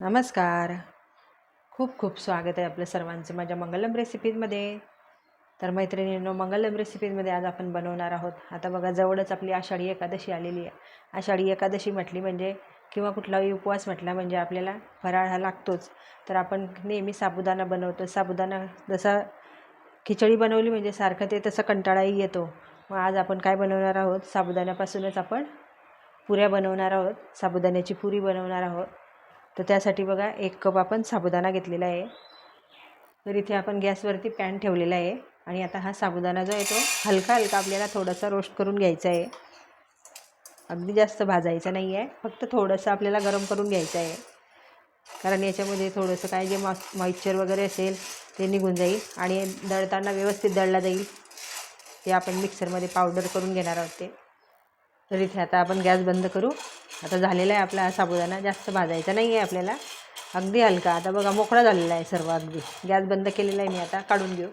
नमस्कार. खूप खूप स्वागत आहे आपलं सर्वांचं माझ्या मंगलम रेसिपीजमध्ये तर मैत्रिणींनो मंगलम रेसिपीजमध्ये आज आपण बनवणार आहोत. आता बघा जवळच आपली आषाढी एकादशी आलेली आहे. आषाढी एकादशी म्हटली म्हणजे किंवा कुठलाही उपवास म्हटला म्हणजे आपल्याला फराळ हा लागतोच. तर आपण नेहमी साबुदाणा बनवतो. साबुदाणा जसा खिचडी बनवली म्हणजे सारखं ते तसं कंटाळाही येतो. मग आज आपण काय बनवणार आहोत? साबुदाण्यापासूनच आपण पुऱ्या बनवणार आहोत. साबुदाण्याची पुरी बनवणार आहोत. तर त्यासाठी बघा एक कप आपण साबुदाणा घेतलेला आहे. तर इथे आपण गॅसवरती पॅन ठेवलेला आहे. आणि आता हा साबुदाणा जो आहे तो हलका हलका आपल्याला थोडासा रोस्ट करून घ्यायचा आहे. अगदी जास्त भाजायचा नाही आहे. फक्त थोडंसं आपल्याला गरम करून घ्यायचं आहे. कारण याच्यामध्ये थोडंसं काय जे मॉ मॉइश्चर वगैरे असेल ते निघून जाईल आणि दळताना व्यवस्थित दळला जाईल. ते आपण मिक्सरमध्ये पावडर करून घेणार आहोत ते. तर इथे आता आपण गॅस बंद करू. आता झालेला आहे आपला साबुदाणा. जास्त भाजायचा नाही आहे आपल्याला. अगदी हलका. आता बघा मोकळा झालेला आहे सर्व अगदी. गॅस बंद केलेला आहे मी आता. काढून घेऊ.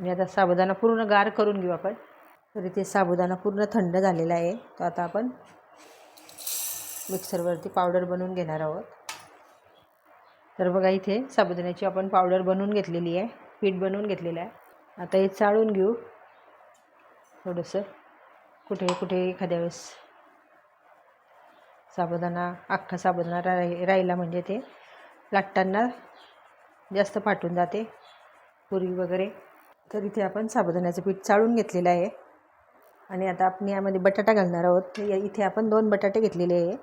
मी आता साबुदाणा पूर्ण गार करून घेऊ आपण. तर इथे साबुदाणा पूर्ण थंड झालेला आहे. तो आता आपण मिक्सरवरती पावडर बनवून घेणार आहोत. तर बघा इथे साबुदाण्याची आपण पावडर बनवून घेतलेली आहे. पीठ बनवून घेतलेलं आहे. आता हे चाळून घेऊ. थोडंसं. कुठे कुठे एखाद्या वेळेस साबुदाणा अख्खा साबुदाणा राही राहिला म्हणजे ते लाटताना जास्त फाटून जाते पुरी वगैरे. तर इथे आपण साबुदाण्याचं पीठ चाळून घेतलेलं आहे. आणि आता आपण यामध्ये बटाटा घालणार आहोत. या- इथे आपण दोन बटाटे घेतलेले आहे.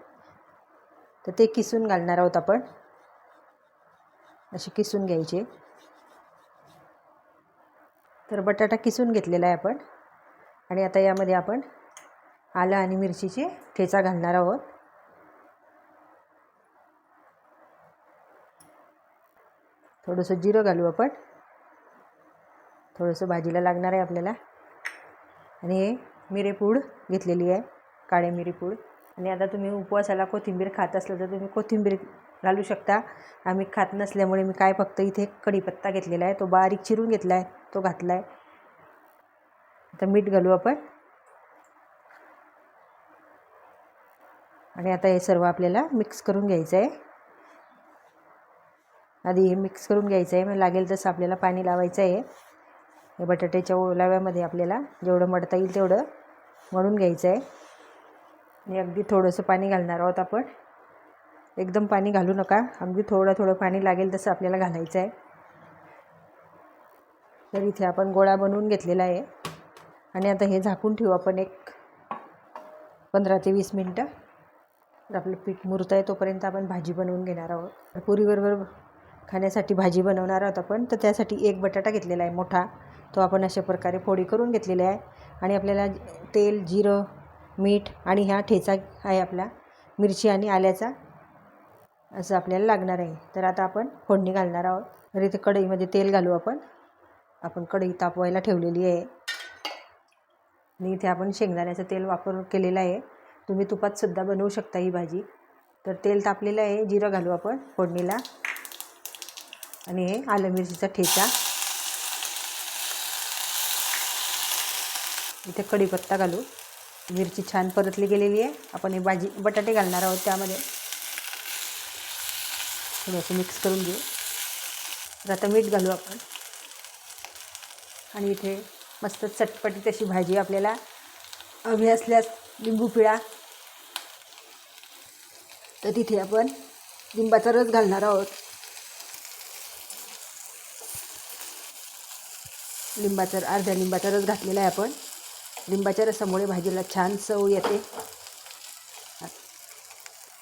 तर ते किसून घालणार आहोत आपण. असे किसून घ्यायचे. तर बटाटा किसून घेतलेला आहे आपण. आणि आता यामध्ये आपण आलं आणि मिरचीची ठेचा घालणार आहोत. थोडंसं जिरं घालू आपण. थोडंसं भाजीला लागणार आहे आपल्याला. आणि हे मिरेपूड घेतलेली आहे काळे मिरेपूड आणि आता तुम्ही उपवासाला कोथिंबीर खात असलं तर तुम्ही कोथिंबीर घालू शकता. आम्ही खात नसल्यामुळे मी काय फक्त इथे कढीपत्ता घेतलेला आहे. तो बारीक चिरून घेतला आहे तो घातला आहे आता मीठ घालू आपण. आणि आता हे सर्व आपल्याला मिक्स करून घ्यायचं आहे. आधी हे मिक्स करून घ्यायचं आहे. मग लागेल तसं आपल्याला पाणी लावायचं आहे. हे बटाट्याच्या ओलाव्यामध्ये आपल्याला जेवढं मडता येईल तेवढं मळून घ्यायचं आहे. आणि अगदी थोडंसं पाणी घालणार आहोत आपण. एकदम पाणी घालू नका. अगदी थोडं थोडं पाणी लागेल तसं आपल्याला घालायचं आहे. तर इथे आपण गोळा बनवून घेतलेला आहे. आणि आता हे झाकून ठेवू आपण एक पंधरा ते वीस मिनटं. तर आपलं पीठ मुरत आहे तोपर्यंत आपण भाजी बनवून घेणार आहोत. पुरीबरोबर खाण्यासाठी भाजी बनवणार आहोत आपण. तर त्यासाठी एक बटाटा घेतलेला आहे मोठा. तो आपण अशा प्रकारे फोडी करून घेतलेला आहे. आणि आपल्याला तेल जिरं मीठ आणि ह्या ठेचा आहे आपला. मिरची आणि आल्याचा असं आपल्याला लागणार आहे. तर आता आपण फोडणी घालणार आहोत. तर इथे कढईमध्ये तेल घालू आपण. आपण कढई तापवायला ठेवलेली आहे. आणि इथे आपण शेंगदाण्याचं तेल वापर केलेलं आहे. तुम्ही तुपातसुद्धा बनवू शकता ही भाजी. तर तेल तापलेलं आहे जिरं घालू आपण फोडणीला. आणि हे आलं मिरचीचा ठेचा. इथे कढीपत्ता घालू. मिरची छान परतली गेलेली आहे. आपण हे भाजी बटाटे घालणार आहोत त्यामध्ये. थोडंसं मिक्स करून घेऊ. तर आता मीठ घालू आपण. आणि इथे मस्त चटपटी तशी भाजी आपल्याला हवी असल्यास लिंबू पिळा. तर तिथे आपण लिंबाचा रस घालणार आहोत. लिंबाचा अर्ध्या लिंबाचा रस घातलेला आहे आपण. लिंबाच्या रसामुळे भाजीला छान चव येते.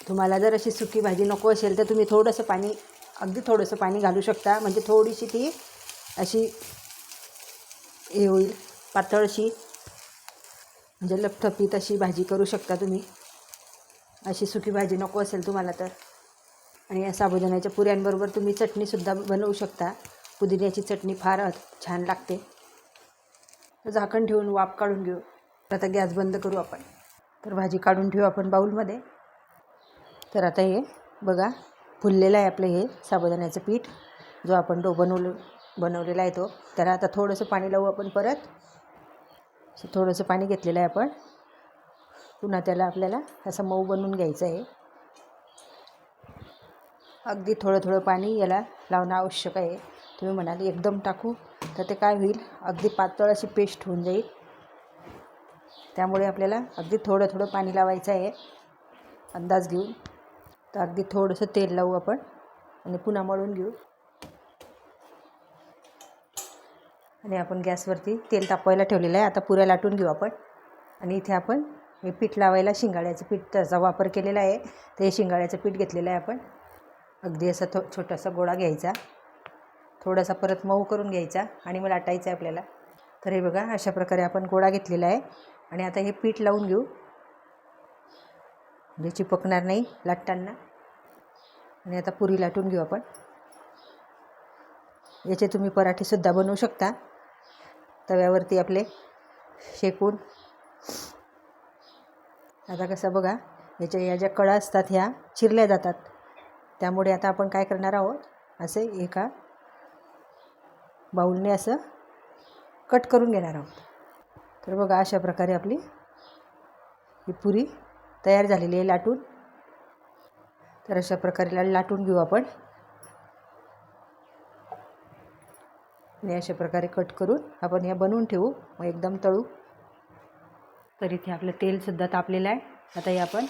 तुम्हाला जर अशी सुकी भाजी नको असेल तर तुम्ही थोडंसं पाणी अगदी थोडंसं पाणी घालू शकता. म्हणजे थोडीशी ती अशी हे होईल. पातळशी म्हणजे लपथपीत अशी भाजी करू शकता तुम्ही. अशी सुकी भाजी नको असेल तुम्हाला तर. आणि या साबुदाण्याच्या पुऱ्यांबरोबर तुम्ही चटणीसुद्धा बनवू शकता. पुदिन्याची चटणी फार छान लागते. झाकण ठेवून वाफ काढून घेऊ. आता गॅस बंद करू आपण. तर भाजी काढून ठेवू आपण बाऊलमध्ये तर आता हे बघा फुललेलं आहे आपलं हे साबुदाण्याचं पीठ जो आपण डो बनवलं. बनवलेला आहे तो. तर आता थोडंसं पाणी लावू आपण परत. असं थोडंसं पाणी घेतलेलं आहे आपण. पुन्हा त्याला आपल्याला असं मऊ बनवून घ्यायचं आहे. अगदी थोडं थोडं पाणी याला लावणं आवश्यक आहे. तुम्ही म्हणाल एकदम टाकू तर ते काय होईल? अगदी पातळ अशी पेस्ट होऊन जाईल. त्यामुळे आपल्याला अगदी थोडं थोडं पाणी लावायचं आहे. अंदाज घेऊन. तर अगदी थोडंसं तेल लावू आपण आणि पुन्हा मळून घेऊ. आणि आपण गॅसवरती तेल तापवायला ठेवलेलं आहे. आता पुऱ्या लाटून घेऊ आपण. आणि इथे आपण हे पीठ लावायला शिंगाड्याचं पीठ त्याचा वापर केलेला आहे. ते शिंगाड्याचं पीठ घेतलेलं आहे आपण. अगदी असा थो छोटासा गोळा घ्यायचा. थोडासा परत मऊ करून घ्यायचा आणि मग लाटायचं आहे आपल्याला. तर हे बघा अशा प्रकारे आपण गोळा घेतलेला आहे. आणि आता हे पीठ लावून घेऊ. म्हणजे चिपकणार नाही लाटताना. आणि आता पुरी लाटून घेऊ आपण. याचे तुम्ही पराठेसुद्धा बनवू शकता. तव्यावरती आपले शेकून. आता कसं बघा याच्या या ज्या कळा असतात ह्या चिरल्या जातात. त्यामुळे आता आपण काय करणार आहोत असे एका बाऊलने असं कट करून घेणार आहोत. तर बघा अशा प्रकारे आपली ही पुरी तयार झालेली आहे लाटून. तर अशा प्रकारे लाटून घेऊ आपण. आणि अशा प्रकारे कट करून आपण या बनवून ठेवू. मग एकदम तळू. तर इथे आपलं तेलसुद्धा तापलेलं आहे. आता हे आपण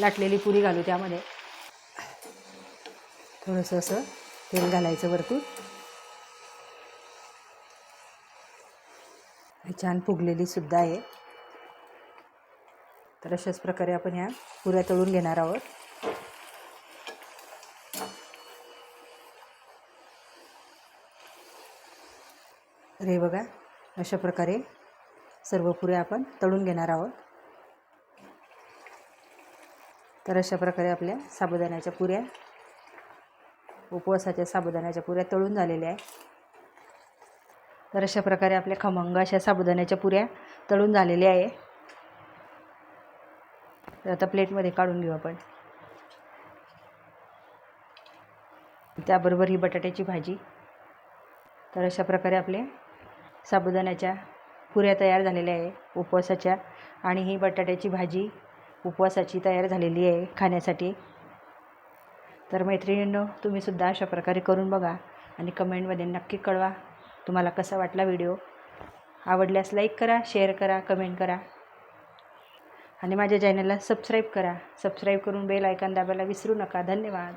लाटलेली पुरी घालू त्यामध्ये. थोडंसं असं तेल घालायचं वरतून. ही छान फुगलेली सुद्धा आहे. तर अशाच प्रकारे आपण ह्या पुऱ्या तळून घेणार आहोत. तर हे बघा अशा प्रकारे सर्व पुऱ्या आपण तळून घेणार आहोत. तर अशा प्रकारे आपल्या साबुदाण्याच्या पुऱ्या उपवासाच्या साबुदाण्याच्या पुऱ्या तळून झालेल्या आहे तर अशा प्रकारे आपल्या खमंग अशा साबुदाण्याच्या पुऱ्या तळून झालेल्या आहे तर आता प्लेटमध्ये काढून घेऊ आपण. त्याबरोबर ही बटाट्याची भाजी. तर अशा प्रकारे आपले साबुदाण्याच्या पुऱ्या तयार झालेल्या आहे उपवासाच्या. आणि ही बटाट्याची भाजी उपवासाची तयार झालेली आहे खाण्यासाठी. तर मैत्रिणींनो तुम्हीसुद्धा अशा प्रकारे करून बघा आणि कमेंटमध्ये नक्की कळवा तुम्हाला कसा वाटला व्हिडिओ आवडल्यास लाईक करा शेअर करा कमेंट करा. आणि माझ्या चॅनलला सबस्क्राईब करा. सबस्क्राईब करून बेल आयकॉन दाबायला विसरू नका. धन्यवाद.